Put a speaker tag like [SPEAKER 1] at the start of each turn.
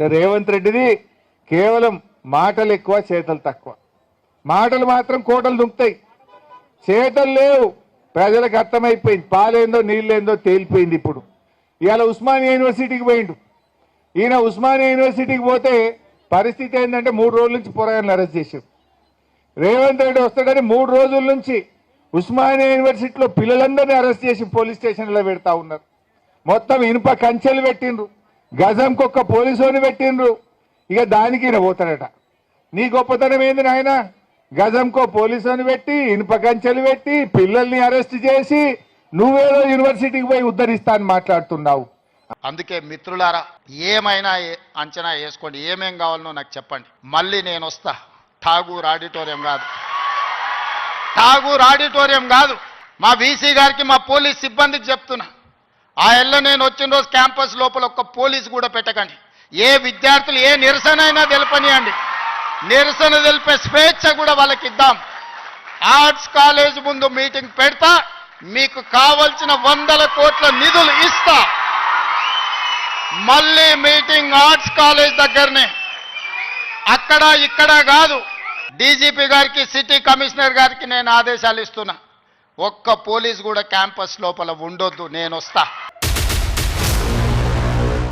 [SPEAKER 1] అంటే రేవంత్ రెడ్డిది కేవలం మాటలు ఎక్కువ చేతలు తక్కువ. మాటలు మాత్రం కోటలు దుంకుతాయి. చేతలు లేవు. ప్రజలకు అర్థమైపోయింది. పాలేందో నీళ్ళేందో తేలిపోయింది ఇప్పుడు. ఇవాళ ఉస్మానియా యూనివర్సిటీకి పోయిండు. ఈయన ఉస్మానియా యూనివర్సిటీకి పోతే పరిస్థితి ఏంటంటే మూడు రోజుల నుంచి పోరాయని అరెస్ట్ చేశారు. రేవంత్ రెడ్డి వస్తాడని మూడు రోజుల నుంచి ఉస్మానియా యూనివర్సిటీలో పిల్లలందరినీ అరెస్ట్ చేసి పోలీస్ స్టేషన్లో పెడతా ఉన్నారు. మొత్తం ఇనుప కంచెలు పెట్టిండ్రు. గజంకి ఒక్క పోలీసుని పెట్టిండ్రు. ఇక దానికి ఈయన పోతాడట. నీ గొప్పతనం ఏంది నాయన? గజంకో పోలీసుని పెట్టి ఇనుప కంచెలు పెట్టి పిల్లల్ని అరెస్ట్ చేసి నువ్వేదో యూనివర్సిటీకి పోయి ఉద్ధరిస్తా అని మాట్లాడుతున్నావు.
[SPEAKER 2] అందుకే మిత్రులారా ఏమైనా ఏ- అంచనా వేసుకోండి. ఏమేం కావాలనో నాకు చెప్పండి. మళ్ళీ నేను వస్తా. ఠాగూర్ ఆడిటోరియం కాదు. ఠాగూర్ ఆడిటోరియం కాదు. మా వీసీ గారికి మా పోలీస్ సిబ్బందికి చెప్తున్నా. ఆ ఎల్ల నేను వచ్చిన రోజు క్యాంపస్ లోపల ఒక్క పోలీస్ కూడా పెట్టకండి. ఏ విద్యార్థులు ఏ నిరసన అయినా తెలపనియండి. నిరసన తెలిపే స్వేచ్ఛ కూడా వాళ్ళకి ఇద్దాం. ఆర్ట్స్ కాలేజ్ ముందు మీటింగ్ పెడతా మీకు కావలసిన వందల కోట్ల నిధులు ఇస్తా. మళ్ళీ మీటింగ్ ఆర్ట్స్ కాలేజ్ దగ్గరనే. అక్కడ ఇక్కడ కాదు. డీజీపీ గారికి సిటీ కమిషనర్ గారికి నేను ఆదేశాలు ఇస్తున్నా. ఒక్క పోలీస్ కూడా క్యాంపస్ లోపల ఉండొద్దు నేను వస్తా.